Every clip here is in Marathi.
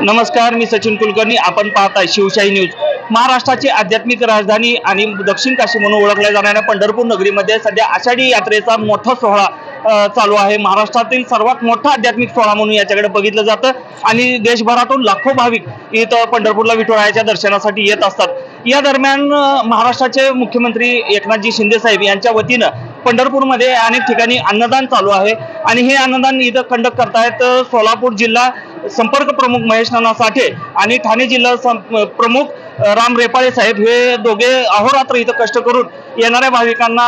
नमस्कार मी सचिन कुलकर्णी. आपण पाहताय शिवशाही न्यूज. महाराष्ट्राची आध्यात्मिक राजधानी आणि दक्षिण काशी म्हणून ओळखल्या जाणाऱ्या पंढरपूर नगरीमध्ये सध्या आषाढी यात्रेचा मोठा सोहळा चालू आहे. महाराष्ट्रातील सर्वात मोठा आध्यात्मिक सोहळा म्हणून याच्याकडे बघितलं जातं आणि देशभरातून लाखो भाविक इथं पंढरपूरला विठुरायाच्या दर्शनासाठी येत असतात. या दरम्यान महाराष्ट्राचे मुख्यमंत्री एकनाथजी शिंदे साहेब यांच्या वतीनं पंढरपूरमध्ये अनेक ठिकाणी अन्नदान चालू आहे. आणि हे अन्नदान इथं कंडक्ट करतायत सोलापूर जिल्हा संपर्क प्रमुख महेश नाना साठे आणि ठाणे जिल्हा सं- प्रमुख राम रेपाळे साहेब. हे दोघे अहोरात्र इथं कष्ट करून येणाऱ्या भाविकांना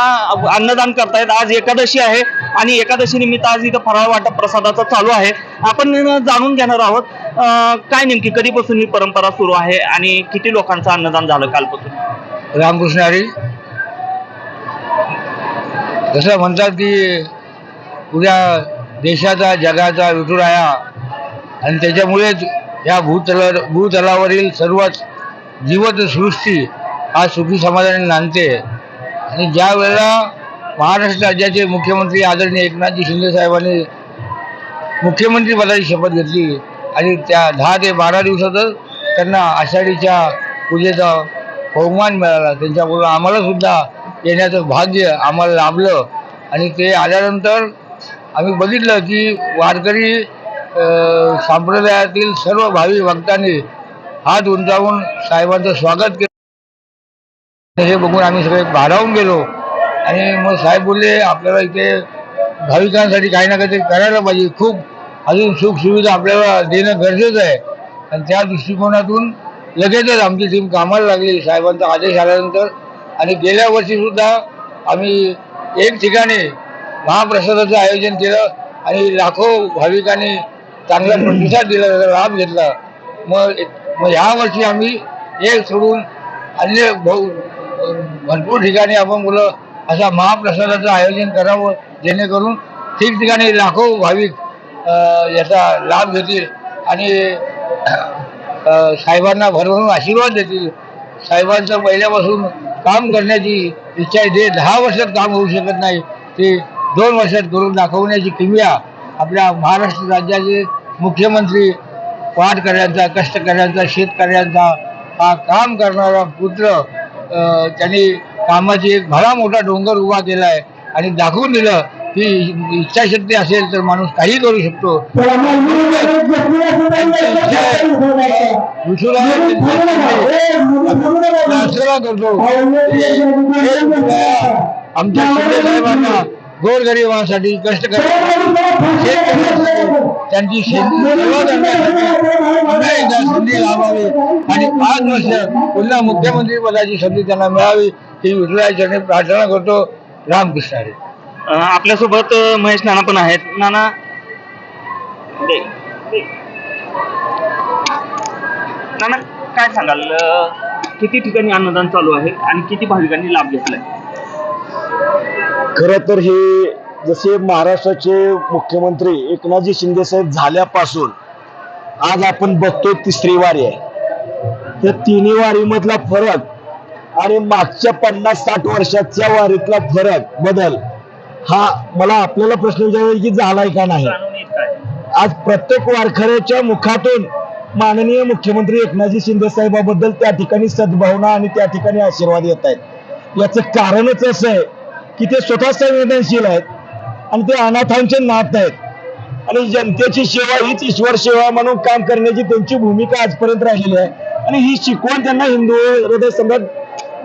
अन्नदान करतायत. आज एकादशी आहे आणि एकादशी निमित्त आज इथं फराळ वाटप प्रसादाचं चालू आहे. आपण जाणून घेणार आहोत काय नेमकी कधीपासून ही परंपरा सुरू आहे आणि किती लोकांचं अन्नदान झालं कालपासून? रामकृष्ण हरी. जसं म्हणतात की उद्या देशाचा जगाचा विठुराया आणि त्याच्यामुळेच या भूतल भूतलावरील सर्वच जीवतसृष्टी आज सुखी समाधान नांदते. आणि ज्या वेळेला महाराष्ट्र राज्याचे मुख्यमंत्री आदरणीय एकनाथजी शिंदे साहेबांनी मुख्यमंत्रीपदाची शपथ घेतली आणि त्या दहा ते बारा दिवसातच त्यांना आषाढीच्या पूजेचा बहुमान मिळाला. त्यांच्याबरोबर आम्हालासुद्धा येण्याचं भाग्य आम्हाला लाभलं. आणि ते आल्यानंतर आम्ही बघितलं की वारकरी संप्रदायातील सर्व भावी भक्तांनी हात उंचावून साहेबांचं स्वागत केलं. हे बघून आम्ही सगळे भारावून गेलो. आणि मग साहेब बोलले आपल्याला इथे भाविकांसाठी काही ना काहीतरी करायला पाहिजे. खूप अजून सुखसुविधा आपल्याला देणं गरजेचं आहे. आणि त्या दृष्टिकोनातून लगेचच आमची टीम कामाला लागली. साहेबांचा आदेश आल्यानंतर आणि गेल्या वर्षी सुद्धा आम्ही एक ठिकाणी महाप्रसादाचं आयोजन केलं आणि लाखो भाविकांनी चांगला प्रतिसाद दिला त्याचा लाभ घेतला. मग मग ह्या वर्षी आम्ही एक सोडून अन्य भरपूर ठिकाणी आपण बोललं असा महाप्रसादाचं आयोजन करावं जेणेकरून ठिकठिकाणी लाखो भाविक याचा लाभ घेतील आणि साहेबांना भरभरून आशीर्वाद देतील. साहेबांचं पहिल्यापासून काम करण्याची इच्छा आहे. ते दहा वर्षात काम होऊ शकत नाही ते दोन वर्षात करून दाखवण्याची किमया आपल्या महाराष्ट्र राज्याचे मुख्यमंत्री वाढकऱ्यांचा कष्टकऱ्यांचा शेतकऱ्यांचा हा काम करणारा पुत्र त्यांनी कामाची एक भला मोठा डोंगर उभा केला आहे आणि दाखवून दिलं की इच्छाशक्ती असेल तर माणूस काही करू शकतो करतो आमच्या शिंदे साहेबांना गोरगरिबांसाठी कष्ट त्यांची सेवा करण्यासाठी संधी लाभावी आणि पाच वर्ष पुन्हा मुख्यमंत्री पदाची संधी त्यांना मिळावी ही विठुराया चरणी प्रार्थना करतो रामकृष्ण हरी अ, आपल्यासोबत महेश नाना पण आहेत. नाना दे, दे. नाना काय सांगाल? किती ठिकाणी अन्नदान चालू आहे आणि किती भाविकांनी लाभ घेतलाय? खर तर हे जसे महाराष्ट्राचे मुख्यमंत्री एकनाथजी शिंदे साहेब झाल्यापासून आज आपण बघतोय तिसरी वारी आहे. त्या तिन्ही वारी मधला फरक आणि मागच्या पन्नास साठ वर्षाच्या वारीतला फरक बदल हा मला आपल्याला प्रश्न विचारायचा की झालाय का नाही? आज प्रत्येक वारकऱ्याच्या मुखातून माननीय मुख्यमंत्री एकनाथजी शिंदे साहेबाबद्दल त्या ठिकाणी सद्भावना आणि त्या ठिकाणी आशीर्वाद येत आहेत. याचं कारणच असं आहे की ते स्वतः संवेदनशील आहेत आणि ते अनाथांचे नाथ आहेत. आणि जनतेची सेवा हीच ईश्वर सेवा म्हणून काम करण्याची त्यांची भूमिका आजपर्यंत राहिलेली आहे. आणि ही शिकवण त्यांना हिंदू हृदय सम्राट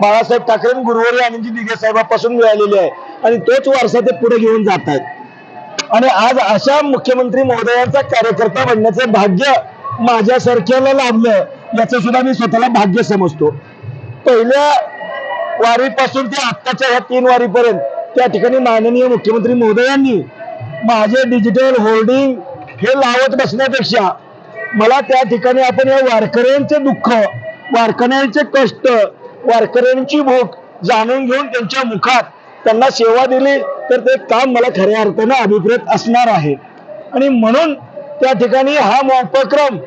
बाळासाहेब ठाकरे गुरुवारी आनंदजी दिघे साहेबापासून मिळालेली आहे. आणि तोच वारसा ते पुढे घेऊन जात आहेत. आणि आज अशा मुख्यमंत्री महोदयांचा कार्यकर्ता बनण्याचं भाग्य माझ्यासारख्याला लाभलं याचं सुद्धा मी स्वतःला भाग्य समजतो. पहिल्या वारीपासून ते आत्ताच्या ह्या तीन वारीपर्यंत त्या ठिकाणी माननीय मुख्यमंत्री महोदयांनी माझे डिजिटल होर्डिंग हे लावत बसण्यापेक्षा मला त्या ठिकाणी आपण या वारकऱ्यांचे दुःख वारकऱ्यांचे कष्ट वारकऱ्यांची भूक जाणून घेऊन त्यांच्या मुखात त्यांना सेवा दिली तर ते काम मला खऱ्या अर्थानं अभिप्रेत असणार आहे. आणि म्हणून त्या ठिकाणी हा उपक्रम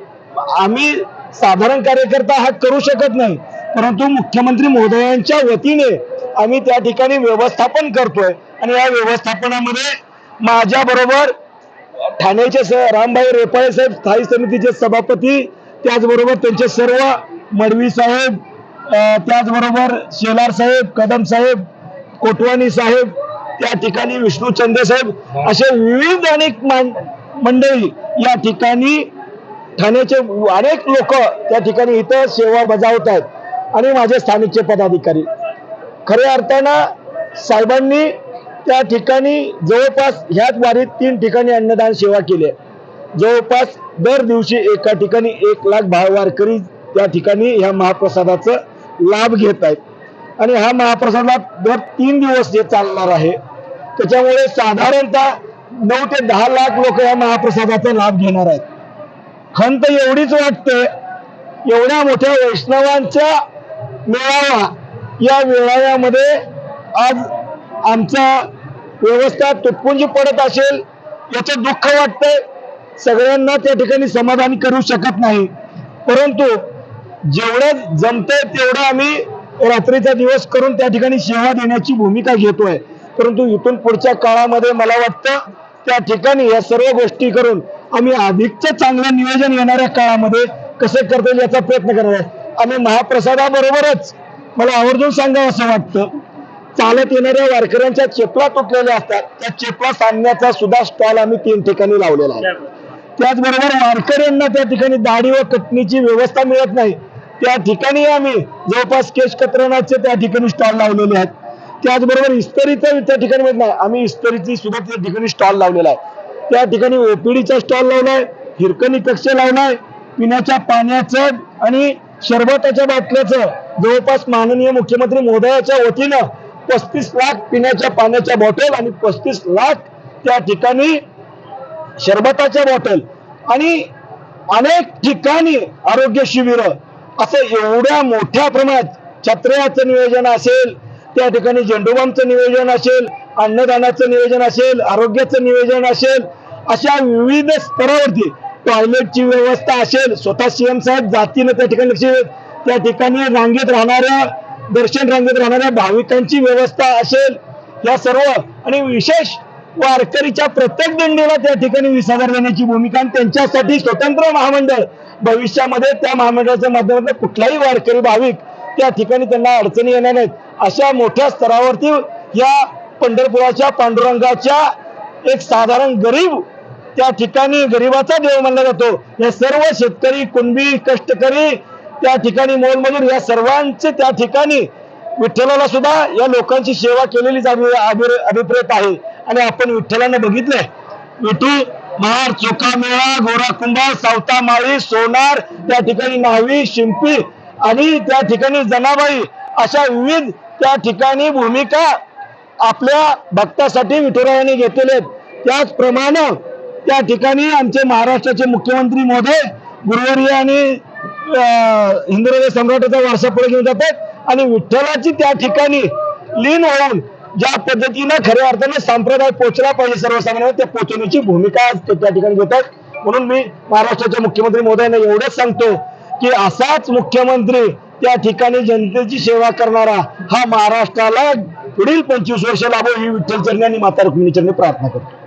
आम्ही साधारण कार्यकर्ता हा करू शकत नाही परंतु मुख्यमंत्री महोदयांच्या वतीने आम्ही त्या ठिकाणी व्यवस्थापन करतोय. आणि या व्यवस्थापनामध्ये माझ्या बरोबर ठाण्याचे स रामभाई रेपाळे साहेब स्थायी समितीचे सभापती त्याचबरोबर त्यांचे सर्व मडवी साहेब त्याचबरोबर शेलार साहेब कदम साहेब कोटवानी साहेब त्या ठिकाणी विष्णू चंदे साहेब असे विविध अनेक मंडळी या ठिकाणी ठाण्याचे अनेक लोक त्या ठिकाणी इथं सेवा बजावत आहेत आणि माझे स्थानिकचे पदाधिकारी. खऱ्या अर्थानं साहेबांनी त्या ठिकाणी जवळपास ह्याच वारीत तीन ठिकाणी अन्नदान सेवा केली. जवळपास दर दिवशी एका ठिकाणी एक लाख भाव वारकरी त्या ठिकाणी ह्या महाप्रसादाचं लाभ घेत आहेत. आणि हा महाप्रसादा दर तीन दिवस जे चालणार आहे त्याच्यामुळे साधारणतः नऊ ते दहा लाख लोक या महाप्रसादाचा लाभ घेणार आहेत. खंत एवढीच वाटते एवढ्या मोठ्या वैष्णवांच्या मेळावा या मेळाव्यामध्ये आज आमचा व्यवस्था तुटपुंजी पडत असेल याचं दुःख वाटतंय. सगळ्यांना त्या ठिकाणी समाधान करू शकत नाही. परंतु जेवढं जमतंय तेवढं आम्ही रात्रीचा दिवस करून त्या ठिकाणी सेवा देण्याची भूमिका घेतोय. परंतु इथून पुढच्या काळामध्ये मला वाटतं त्या ठिकाणी या सर्व गोष्टी करून आम्ही अधिकचं चांगलं नियोजन येणाऱ्या काळामध्ये कसं करता येईल याचा प्रयत्न करणार आहे. आम्ही महाप्रसादाबरोबरच मला आवर्जून सांगावं असं वाटतं चालत येणाऱ्या वारकऱ्यांच्या चेपला तुटलेल्या असतात. त्या चेपला सांगण्याचा सुद्धा स्टॉल आम्ही तीन ठिकाणी लावलेला आहे. त्याचबरोबर वारकऱ्यांना त्या ठिकाणी दाढी व कटणीची व्यवस्था मिळत नाही. त्या ठिकाणी आम्ही जवळपास केश कतरणाचे त्या ठिकाणी स्टॉल लावलेले आहेत. त्याचबरोबर इस्तरीचा त्या ठिकाणी माहीत नाही आम्ही इस्तरीची सुद्धा त्या ठिकाणी स्टॉल लावलेला आहे. त्या ठिकाणी ओपीडीचा स्टॉल लावलाय हिरकणी कक्ष लावलाय पिण्याच्या पाण्याचं आणि शरबताच्या बाटल्याचं. जवळपास माननीय मुख्यमंत्री महोदयाच्या वतीनं पस्तीस लाख पिण्याच्या पाण्याच्या बॉटल आणि पस्तीस लाख त्या ठिकाणी शरबताच्या बॉटल आणि अनेक ठिकाणी आरोग्य शिबिर असं एवढ्या मोठ्या प्रमाणात छत्र्याचं नियोजन असेल त्या ठिकाणी झेंडूबामचं नियोजन असेल अन्नदानाचं नियोजन असेल आरोग्याचं नियोजन असेल अशा विविध स्तरावरती टॉयलेटची व्यवस्था असेल स्वतः सीएम साहेब जातीनं त्या ठिकाणी लक्ष त्या ठिकाणी रांगेत राहणाऱ्या दर्शन रांगेत राहणाऱ्या भाविकांची व्यवस्था असेल या सर्व आणि विशेष वारकरीच्या प्रत्येक दिंडीला त्या ठिकाणी वीस देण्याची भूमिका आणि त्यांच्यासाठी स्वतंत्र महामंडळ भविष्यामध्ये त्या महामंडळाच्या माध्यमातून कुठलाही वारकरी भाविक त्या ठिकाणी त्यांना अडचणी येणार नाहीत. अशा मोठ्या स्तरावरती या पंढरपुराच्या पांडुरंगाच्या एक साधारण गरीब त्या ठिकाणी गरिबाचा देव मानला जातो. या सर्व शेतकरी कुणबी कष्टकरी त्या ठिकाणी मोलमजूर या सर्वांचे त्या ठिकाणी विठ्ठलाला सुद्धा या लोकांची सेवा केलेलीच अभि- अभिप्रेत आहे. आणि आपण विठ्ठलाने बघितलंय. विठू महार चोखा मेळा गोराकुंभा सावतामाळी सोनार त्या ठिकाणी न्हावी शिंपी आणि त्या ठिकाणी जनाबाई अशा विविध त्या ठिकाणी भूमिका आपल्या भक्तासाठी विठुरायाने घेतलेल्या आहेत. त्याचप्रमाणे त्या ठिकाणी आमचे महाराष्ट्राचे मुख्यमंत्री महोदय गुरुवारी आणि हिंदुराजा सम्राटाचा वारसा पुढे घेऊन जातात. आणि विठ्ठलाची त्या ठिकाणी लीन होऊन ज्या पद्धतीनं खऱ्या अर्थानं संप्रदाय पोचला पाहिजे सर्वसामान्य त्या पोचवण्याची भूमिका आज ते त्या ठिकाणी घेतात. म्हणून मी महाराष्ट्राच्या मुख्यमंत्री मोदयांना एवढंच सांगतो की असाच मुख्यमंत्री त्या ठिकाणी जनतेची सेवा करणारा हा महाराष्ट्राला पुढील पंचवीस वर्ष लाभो ही विठ्ठल चरणी आणि माता रुक्मिणी चरणी प्रार्थना करतो.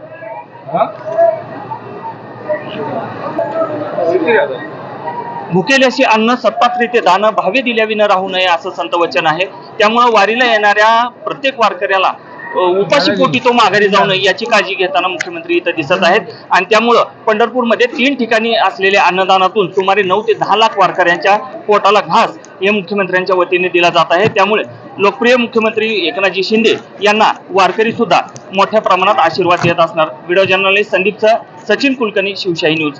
भुकेल अशी अन्न सत्पात्रिते दान भावे दिल्याविना राहू नये असं संत वचन आहे. त्यामुळं वारीला येणाऱ्या प्रत्येक वारकऱ्याला उपाशी पोटी तो माघारी जाऊ नये याची काळजी घेताना मुख्यमंत्री इथं दिसत आहेत. आणि त्यामुळं पंढरपूरमध्ये तीन ठिकाणी असलेल्या अन्नदानातून सुमारे नऊ ते दहा लाख वारकऱ्यांच्या पोटाला घास हे मुख्यमंत्र्यांच्या वतीने दिला जात आहे. त्यामुळे लोकप्रिय मुख्यमंत्री एकनाथजी शिंदे यांना वारकरी सुद्धा मोठ्या प्रमाणात आशीर्वाद देत असणार. व्हिडिओ जर्नलिस्ट संदीपचा सचिन कुलकर्णी शिवशाही न्यूज.